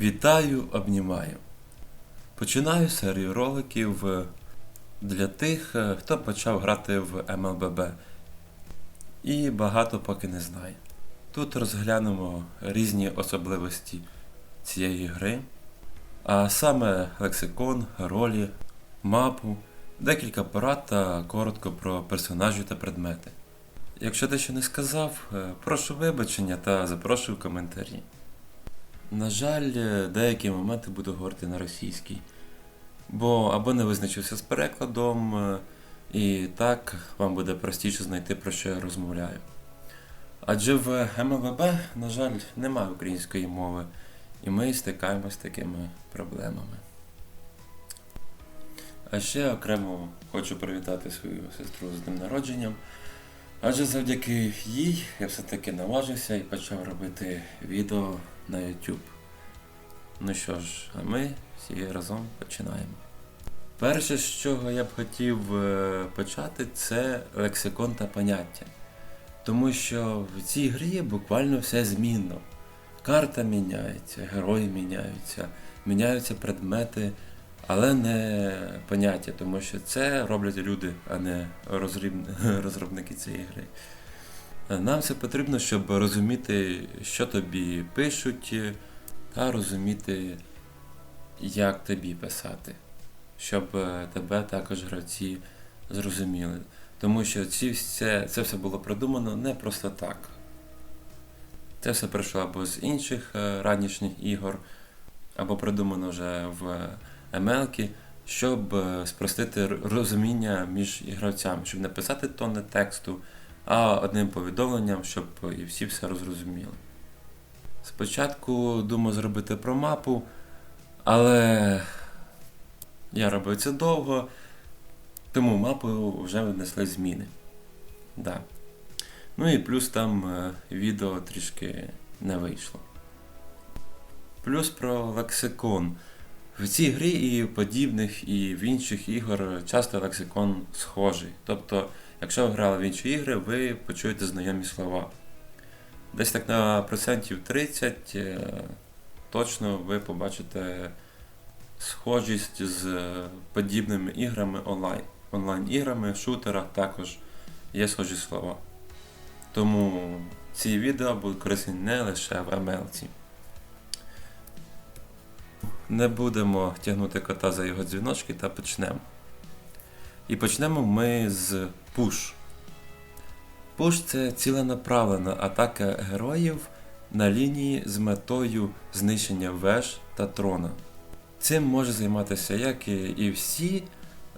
Вітаю, обнімаю. Починаю серію роликів е, для тих, е, хто почав грати в MLBB і багато поки не знає. Тут розглянемо різні особливості цієї гри, а саме лексикон, ролі, мапу, декілька порад та коротко про персонажів та предмети. Якщо дещо не сказав, е, прошу вибачення та запрошую в коментарі. На жаль, е, деякі моменти буду говорити на російській, бо або не визначився з перекладом, е, і так вам буде простіше знайти, про що я розмовляю. Адже в МВБ, на жаль, немає української мови, і ми стикаємося з такими проблемами. А ще окремо хочу привітати свою сестру з днем народженням. Адже завдяки їй я все-таки наважився і почав робити відео на YouTube. Ну що ж, а ми всі разом починаємо. Перше, з чого я б хотів е, почати, це лексикон та поняття. Тому що в цій грі буквально все змінно. Карта міняється, герої міняються, міняються предмети, але не поняття, тому що це роблять люди, а не розробники цієї гри. Нам це потрібно, щоб розуміти, що тобі пишуть, та розуміти, як тобі писати, щоб е, тебе також гравці зрозуміли. Тому що ці, це, це все було продумано не просто так. Це все прийшло або з інших е, ранішніх ігор, або придумано вже в ML, щоб е, спростити розуміння між гравцями, щоб не писати тонни тексту, а одним повідомленням, щоб і всі все розрозуміли. Спочатку думав зробити про мапу, але я робив це довго, тому мапу вже внесли зміни. Да. Ну і плюс там е, відео трішки не вийшло. Плюс про лексикон. В цій грі і подібних, і в інших ігор часто лексикон схожий. Тобто, якщо ви грали в інші ігри, ви почуєте знайомі слова. Десь так на процентів 30 е, точно ви побачите схожість з подібними іграми онлайн. Онлайн-іграми, в шутерах також є схожі слова. Тому ці відео будуть корисні не лише в ML. Не будемо тягнути кота за його дзвіночки та почнемо. І почнемо ми з Push. Push – це ціленаправлена атака героїв на лінії з метою знищення веж та трона. Цим може займатися як і і всі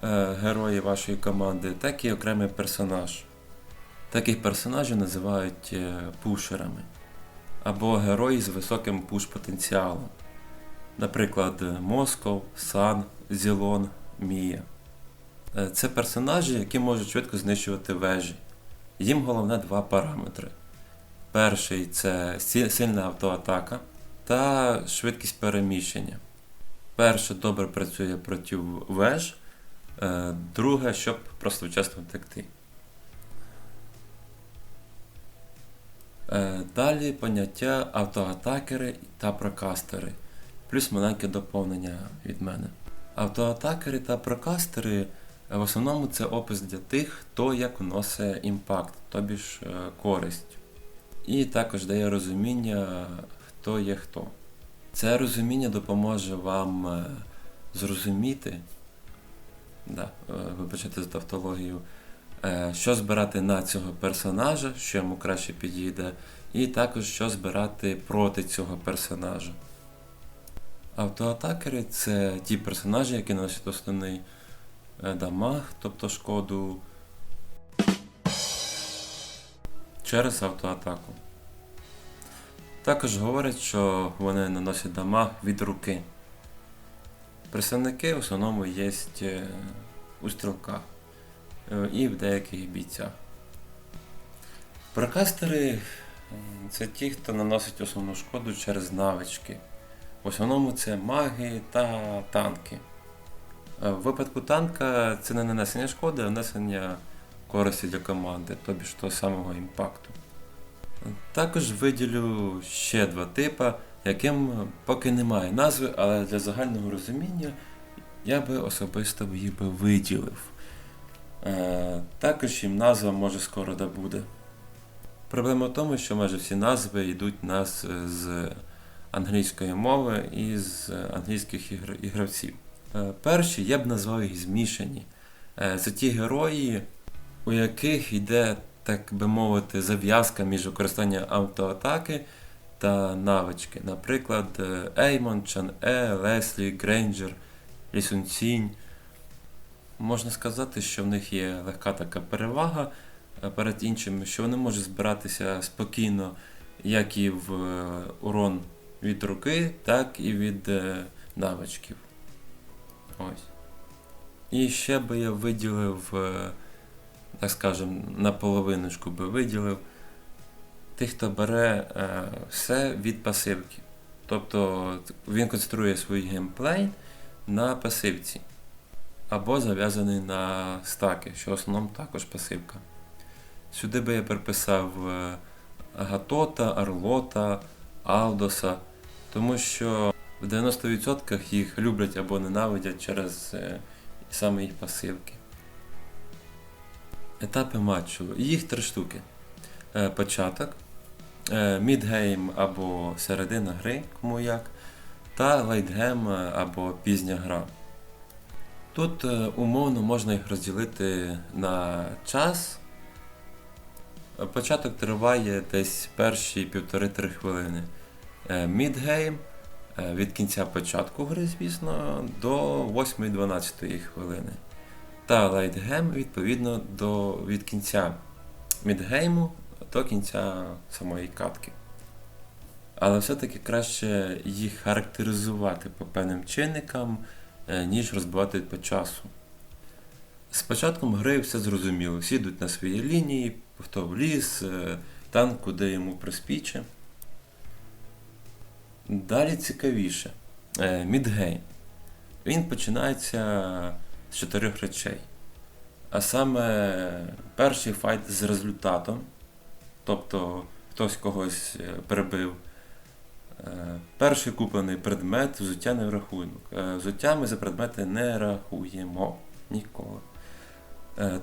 е, герої вашої команди, так і окремий персонаж. Таких персонажів називають е, пушерами або герої з високим пуш-потенціалом. Наприклад, Москов, Сан, Зілон, Мія. Е, Це персонажі, які можуть швидко знищувати вежі. Їм головне два параметри. Перший це сильна автоатака та швидкість переміщення. Перше добре працює проти веж, е, друге, щоб просто вчасно втекти. Е, Далі поняття автоатакери та прокастери. Плюс маленьке доповнення від мене. Автоатакери та прокастери в основному це опис для тих, хто як вносить імпакт, тобі ж е, користь. І також дає розуміння, хто є хто. Це розуміння допоможе вам е, зрозуміти, да, е, вибачте за тавтологію, що збирати на цього персонажа, що йому краще підійде, і також що збирати проти цього персонажа. Автоатакери це ті персонажі, які носять основний е, дамаг, тобто шкоду через автоатаку. Також говорять, що вони наносять дамаг від руки. Представники в основному є е, у стрілках е, і в деяких бійцях. Прокастери це ті, хто наносить основну шкоду через навички. В основному це маги та танки. Е, В випадку танка це не нанесення шкоди, а нанесення користі для команди, тобі ж того самого імпакту. Також виділю ще два типи, яким поки немає назви, але для загального розуміння я би особисто їх би виділив. Е, також їм назва може скоро да буде. Проблема в тому, що майже всі назви йдуть нас з англійської мови і з англійських ігр- ігравців. Е, перші я б назвав їх змішані. Е, це ті герої, у яких йде, так би мовити, зав'язка між використанням автоатаки та навички. Наприклад, Еймон, Чан Е, Леслі, Грейнджер, Лісун Цінь. Можна сказати, що в них є легка така перевага е, перед іншими, що вони можуть збиратися спокійно, як і в урон від руки, так і від е, навичків. Ось. І ще би я виділив, е, так скажем, наполовиночку би виділив тих, хто бере е, все від пасивки. Тобто він конструює свій геймплей на пасивці. Або зав'язаний на стаки, що в основному також пасивка. Сюди би я приписав Гатота, Арлота, Алдоса, тому що в 90% їх люблять або ненавидять через е, саме їх пасивки. Етапи матчу. Їх три штуки. Е, Початок, е, мідгейм або середина гри, кому як, та лейтгейм або пізня гра. Тут умовно можна їх розділити на час. Початок триває десь перші півтори-три хвилини. Е, Мідгейм е, від кінця початку гри, звісно, до 8-12 хвилини. Та лейтгейм, відповідно, до, від кінця мідгейму до кінця самої катки. Але все-таки краще їх характеризувати по певним чинникам, е, ніж розбивати по часу. З початком гри все зрозуміло. Всі йдуть на свої лінії, хто в ліс, танк, куди йому приспіче. Далі цікавіше. Е, Мідгейм. Він починається з чотирьох речей. А саме перший файт з результатом, тобто хтось когось е, перебив. Е, Перший куплений предмет взуття не в рахунок. Е, Взуття ми за предмети не рахуємо ніколи.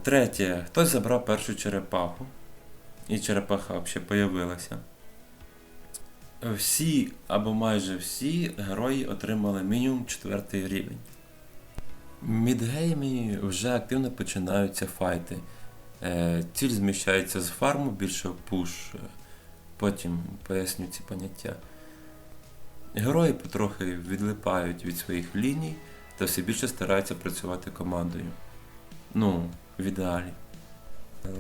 Третє. Хтось забрав першу черепаху. І черепаха взагалі появилася. Всі або майже всі герої отримали мінімум четвертий рівень. В мідгеймі вже активно починаються файти. Е, Ціль зміщається з фарму більше пуш. Потім поясню ці поняття. Герої потрохи відлипають від своїх ліній та все більше стараються працювати командою. Ну, в ідеалі.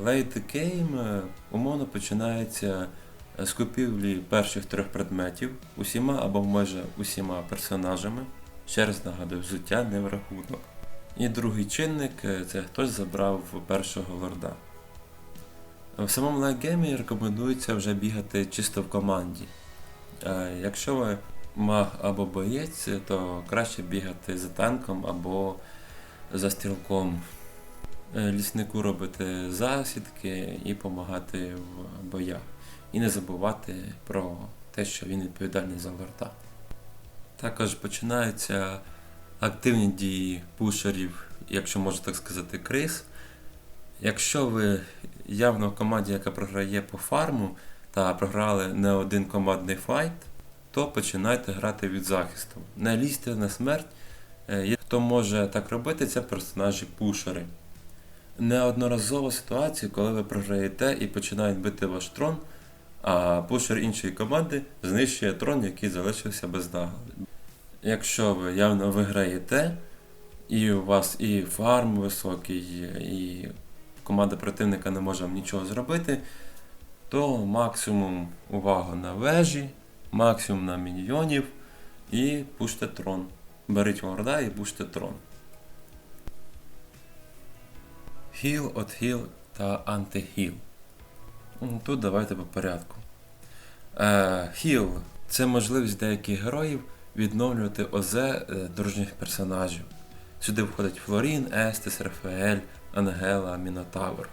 Late Game е, умовно починається з купівлі перших трьох предметів усіма або майже усіма персонажами. Ще раз нагадую, взуття не в рахунок. І другий чинник е, це хтось забрав першого лорда. В самому лайгеймі рекомендується вже бігати чисто в команді. Е, Якщо ви маг або боєць, то краще бігати за танком або за стрілком. Е, Ліснику робити засідки і допомагати в боях. І не забувати про те, що він відповідальний за лорда. Також починаються активні дії пушерів, якщо можна так сказати, криз. Якщо ви явно в команді, яка програє по фарму, та програли не один командний файт, то починайте грати від захисту. Не лізьте на смерть. Е, Хто може так робити, це персонажі-пушери. Неодноразово ситуації, коли ви програєте і починають бити ваш трон, а пушер іншої команди знищує трон, який залишився без нагляду. Якщо ви явно виграєте, і у вас і фарм високий, і команда противника не може вам нічого зробити, то максимум увагу на вежі, максимум на міньйонів і пуште трон. Беріть ворда і пуште трон. Хіл, отхіл та антихіл. Тут давайте по порядку. Е, Хіл це можливість деяких героїв відновлювати ОЗ е, дружніх персонажів. Сюди входять Флорін, Естес, Рафаель, Ангела, Мінотавр.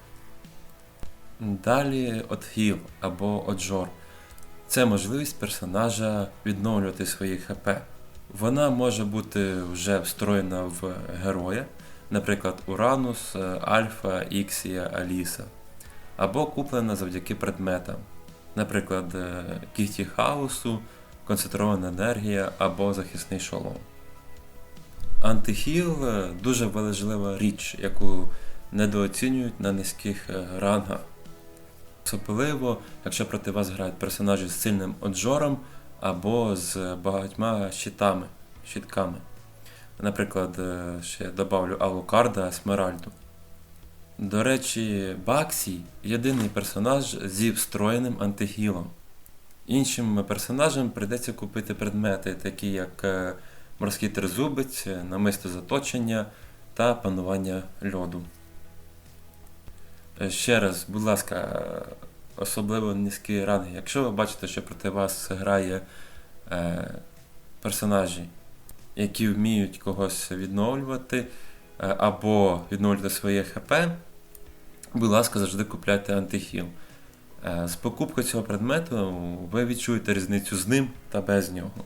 Далі отхіл або оджор. Це можливість персонажа відновлювати свої ХП. Вона може бути вже встроєна в героя, наприклад, Уранус, е, Альфа, Іксія, Аліса, або куплена завдяки предметам, наприклад, е, кігті хаосу, концентрована енергія або захисний шолом. Антихіл е, дуже важлива річ, яку недооцінюють на низьких е, рангах. Особливо, якщо проти вас грають персонажі з сильним оджором або з багатьма щитами, щитками. Наприклад, ще добавлю Алукарда Смеральду. До речі, Баксі єдиний персонаж зі встроєним антихілом. Іншим персонажам прийдеться купити предмети, такі як е, морський тризубець, е, намисто заточення та панування льоду. Е, Ще раз, будь ласка, особливо низькі ранги. Якщо ви бачите, що проти вас грає е, персонажі, які вміють когось відновлювати або відновлювати своє ХП, будь ласка, завжди купляйте антихіл. Е, З покупкою цього предмету ви відчуєте різницю з ним та без нього.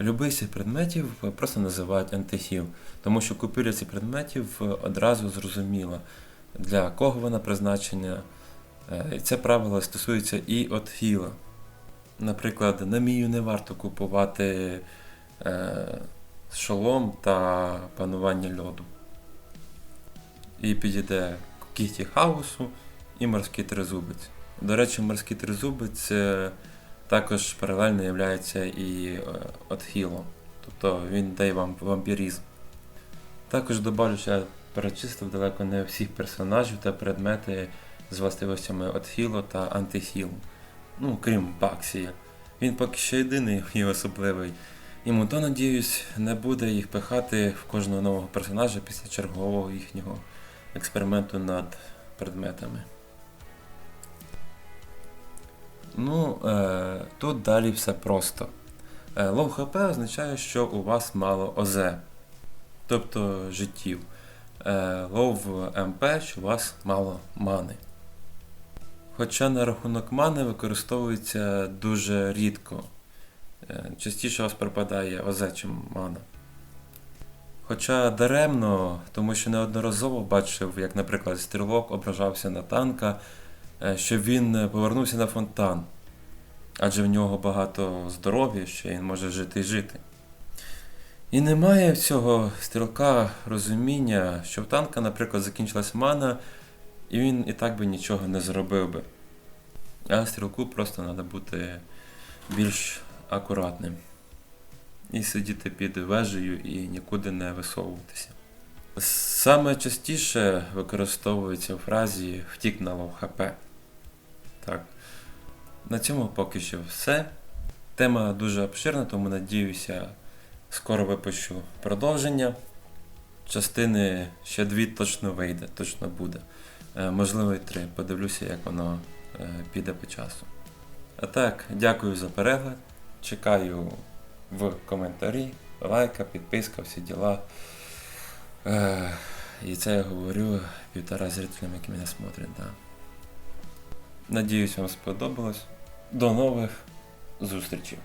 Любий з цих предметів просто називають антихіл, тому що купівля цих предметів одразу зрозуміла, для кого вона призначена. Е, це правило стосується і от хіла. Наприклад, на мію не варто купувати е, шолом та панування льоду. І підійде кіхті хаосу і морський тризубець. До речі, морський тризубець е, також паралельно є і е, отхілом. Тобто він дає вам вампірізм. Також добавлю, що я перечислив далеко не всіх персонажів та предмети з властивостями отхілу та антихілу. Ну, крім Баксія. Він поки що єдиний і особливий. Йому то, надіюсь, не буде їх пихати в кожного нового персонажа після чергового їхнього експерименту над предметами. Ну, е, тут далі все просто. Е, лоу ХП означає, що у вас мало ОЗ, тобто життів. Е, лоу МП, що у вас мало мани. Хоча на рахунок мани використовується дуже рідко. Частіше у вас пропадає ОЗ, чим мана. Хоча даремно, тому що неодноразово бачив, як, наприклад, стрілок ображався на танка, е, що він повернувся на фонтан, адже в нього багато здоров'я, що він може жити і жити. І немає в цього стрілка розуміння, що в танка, наприклад, закінчилась мана, і він і так би нічого не зробив би. А стрілку просто треба бути більш акуратним. І сидіти під вежею і нікуди не висовуватися. Саме частіше використовується в фразі втік на лов ХП. Так. На цьому поки що все. Тема дуже обширна, тому надіюся, скоро випущу продовження. Частини ще дві точно вийде, точно буде. Е, Можливо, і три. Подивлюся, як воно е, піде по часу. А так, дякую за перегляд. Чекаю в коментарі, лайка, підписка, всі діла. Е, І це я говорю півтора зрителям, які мене смотрять. Да. Надіюсь, вам сподобалось. До нових зустрічей!